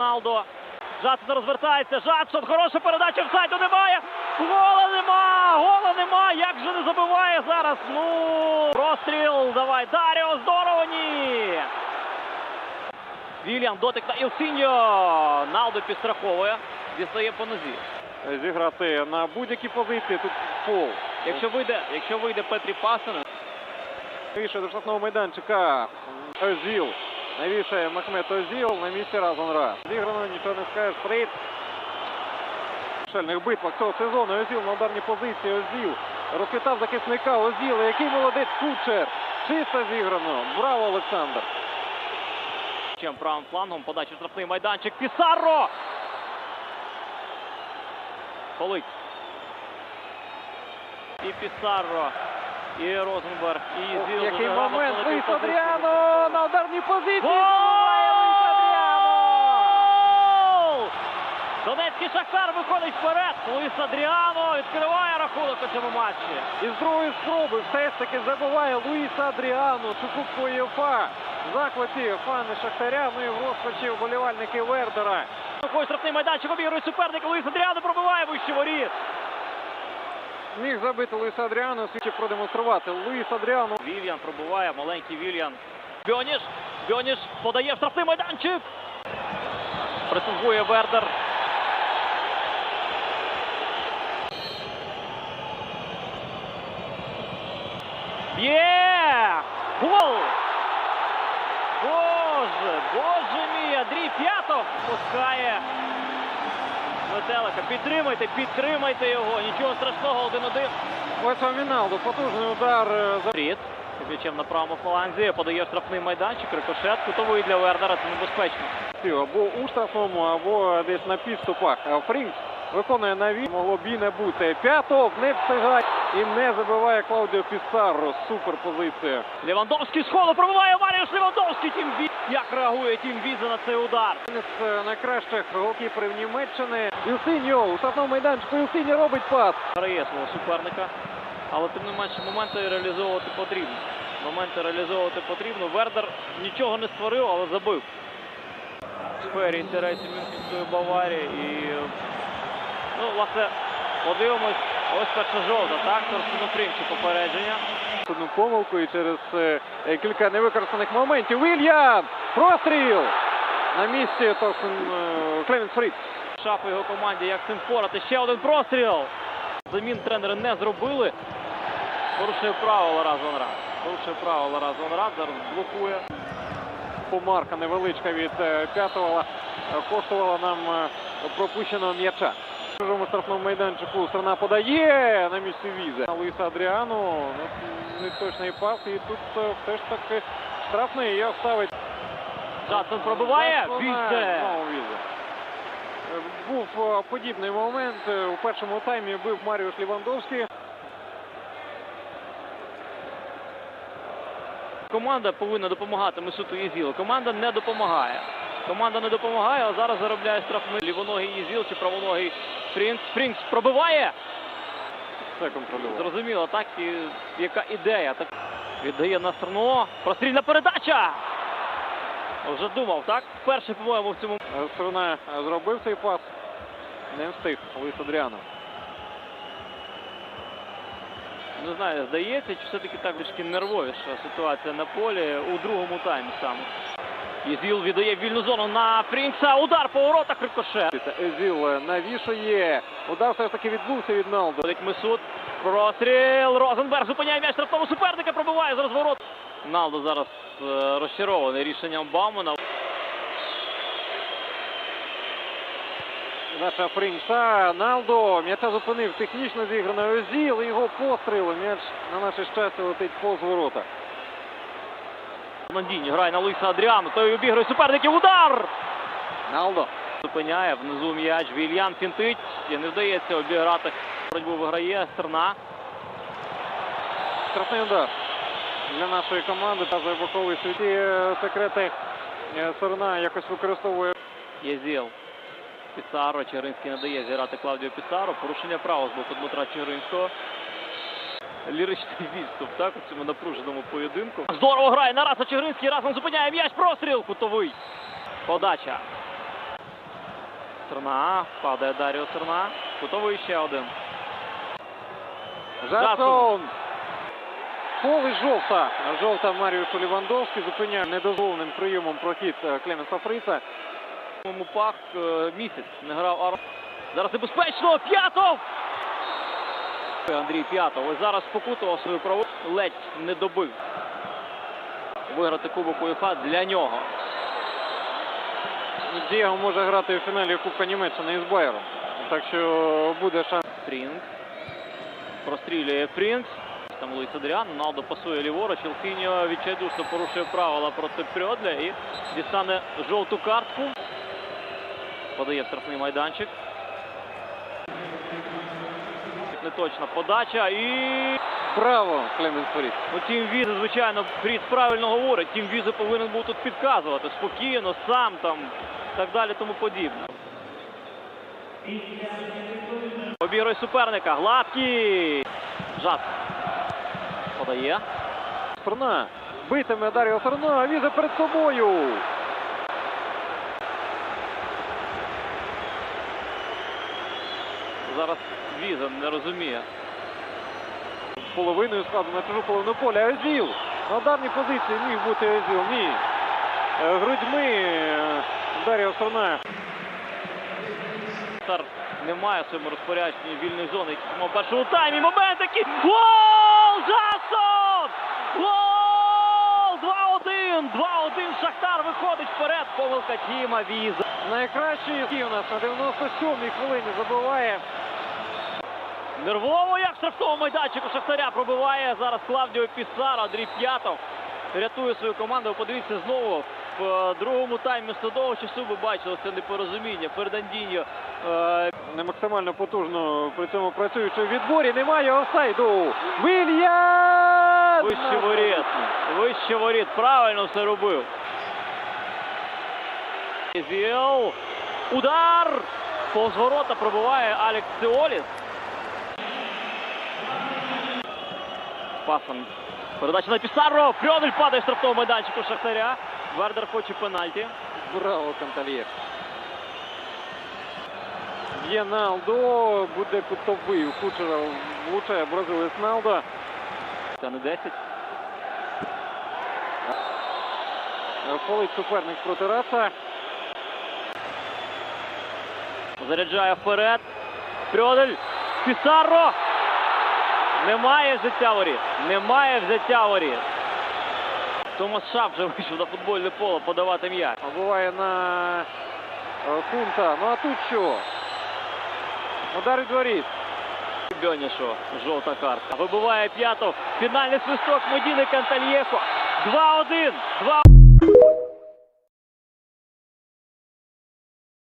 Роналдо. Жадсон розвертається. Жадсон. Хороша передача в сайду немає. Гола нема! Гола нема! Як же не забиває зараз? Ну, простріл. Давай. Даріо, здорово, ні! Вільям, дотик на Ілсіньо. Налдо підстраховує. Дістає по нозі. зіграти на будь-які позиції. Тут фол. Якщо вийде, якщо вийде Петрі Пасен, Навіше до штрафного майданчика. Озіл. Навішає Махмед Озіл на місці разом раз. Зіграно, нічого не скажеш. В шальних битвах цього сезону Озіл на ударній позиції. Озіл розхитав захисника Озіла. Який молодець Кучер. Чисто зіграно. Браво, Олександр. чим правим флангом подача в штрафний майданчик. Пісарро! Полить. І Пісарро, і Розенберг, і Ох, Зіл. який момент. Луїс. Адріано на ударній позиції. Гол! Адріано. Донецький Шахтар виходить вперед. Луїс Адріано відкриває рахунок у цьому матчі. І з другої спроби все ж таки забиває Луїс Адріану. Кубку ЄФА. В захваті фани Шахтаря, ну і в розпачі вболівальники Вердера. Ось штрафний майданчик обігрує суперника. Луїс Адріано пробиває вище воріт. Міг забити Луїс Адріану, свідчив продемонструвати. Луїс Адріану. Вільян пробиває, маленький Вільян. Бьоніш, Бьоніш подає в штрафний майданчик. Пресингує Вердер. Є! Гол! Боже, боже мій, Андрій П'ятов пускає Метелика. Підтримайте, підтримайте його. Нічого страшного, 1-1. Ось вам Віналду. Потужний удар. е, за- Фрід з м'ячем на правому фланзі подає штрафний майданчик, рикошет, кутовий для Вернера, це небезпечно. Або у штрафному, або десь на підступах. А Фрінкс виконує наві. Могло б і не бути. П'ятов не встигає і не забиває Клаудіо Піссарро. Супер позиція. Лівандовський з ходу пробиває Маріуш Лівандовський. Тім Ві... Як реагує Тім Віза на цей удар? Один з е, найкращих голкіперів Німеччини. Ілсиньо у штрафному майданчику. Ілсиньо робить пас. Грає свого суперника, але тим не менше моменти реалізовувати потрібно. Моменти реалізовувати потрібно. Вердер нічого не створив, але забив. В сфері інтересів Мюнхенської Баварії і ну, власне, подивимось, ось перша жовта, так? Торсину Фрінчі попередження. Одну помилку і через е, е, кілька невикористаних моментів. Вільям! Простріл! На місці Торсен е, Клеменс Фріц. Шапи його команді, як цим впорати. Ще один простріл. Замін тренери не зробили. Порушує правила раз вон раз. Порушує правила раз вон раз. Зараз блокує. Помарка невеличка від п'ятого коштувала нам пропущеного м'яча. Чужому штрафному майданчику страна подає на місці візи. На Луїса Адріану ну, неточний пас і тут все ж таки штрафний і ставить. Жадсон пробиває. Візе. Візе. Був е, подібний момент. Е, У першому таймі бив Маріуш Лівандовський. Команда повинна допомагати Месуту Єзілу. Команда не допомагає. Команда не допомагає, а зараз заробляє штрафний. Лівоногий Єзіл чи правоногий Фрінкс. Фрінкс пробиває. Все контролював. Зрозуміло, так? І яка ідея? Так віддає на страну. Прострільна передача. Вже думав, так? Перший, по-моєму, в цьому Е, е, зробив цей пас. Не встиг Луїс Адріано. не знаю, здається, чи все-таки так трішки нервовіша ситуація на полі у другому таймі саме. Єзіл віддає вільну зону на Фрінкса. Удар по воротах рикошет. Езіл е, навішує. Удар все ж таки відбувся від Налду. Месут. Простріл. Розенберг зупиняє м'яч штрафного суперника, пробиває з розворот. Налдо зараз е, розчарований рішенням Баумана. Наша Фрінкса. Налдо. М'яча зупинив. Технічно зіграно Езіл. Його постріл. М'яч на наше щастя летить повз ворота. Нандіні грає на Луїса Адріану. Той обігрує суперників. Удар! Налдо. Зупиняє внизу м'яч. Вільян фінтить. І не вдається обіграти. Боротьбу виграє Стерна. Штрафний удар для нашої команди. Та за боковий світі е, секрети е, Сорна якось використовує. Єзіл. Пісаро. Чигиринський не дає зіграти Клавдію Пісаро. Порушення права з боку Дмитра Чигиринського. Ліричний відступ, так, у цьому напруженому поєдинку. Здорово грає Нараса Чигиринський. Разом зупиняє м'яч. Простріл. Кутовий. Подача. Серна. Падає Даріо Серна. Кутовий ще один. Жадсон. Фол і жовта. Жовта Маріушу Лівандовський зупиняє недозволеним прийомом прохід е, Клеменса Фрица. Йому е, місяць не грав Ар. Зараз небезпечно. П'ятов! Андрій П'ятов. Ось зараз спокутував свою праву. Ледь не добив. Виграти Кубок УЄФА для нього. Дієго може грати в фіналі Кубка Німеччини із Байером. Так що буде шанс. Фрінц. Прострілює Фрінц. Там Луїс Адріан. Налдо пасує ліворуч. Елфіньо відчайдушно порушує правила проти Прьодля і дістане жовту картку. Подає в штрафний майданчик. Неточна подача і Право Клеменс Фриц. Ну, Тім Візе, звичайно, Фріц правильно говорить. Тім Візе повинен був тут підказувати спокійно, сам там так далі, тому подібне. Обігрує суперника. Гладкий. Жат. Подає. Серна. Битиме Даріо Серна, а Віза перед собою. Зараз Віза не розуміє. Половиною складу на чужу половину поля. Озіл. На ударній позиції міг бути Озіл. Ні. Е, Грудьми е, Даріо Серна. Стар немає в своєму розпорядженні вільної зони. який в першому таймі. Момент такий. Гол! Жассон! Гол! 2-1! 2-1. Шахтар виходить вперед. Помилка Тіма Віза. Найкращий у нас на 97-й хвилині забиває. Нервово як в штрафному майданчику Шахтаря пробиває зараз Клавдіо Пісаро, Андрій П'ятов. Рятує свою команду. Подивіться знову в е, другому таймі судового часу ви бачили це непорозуміння. Фердандіньо е, Не максимально потужно при цьому працюючи в відборі. Немає офсайду. Вільям! вище воріт. Вище воріт. Правильно все робив. Зіл. Удар! Повз ворота пробиває Алекс Сеоліс. Пасом. Передача на Пісаро. Прьодель падає в штрафному майданчику Шахтаря. Вердер хоче пенальті. Браво, Кантальєр. Є Налдо, буде кутовий. У Кучера влучає бразилець Налдо. Це не 10. Фолить суперник проти Раца. Заряджає вперед. Прьодель. Пісаро. Немає взяття воріт. Немає взяття воріт. Томас Шап вже вийшов на футбольне поле подавати м'яч. Буває на е, Кунта. Ну а тут що? Удар від воріт. Бьонішу. Жовта картка. Вибиває п'ятов. Фінальний свисток Медіни Кантальєхо. 2-1. 2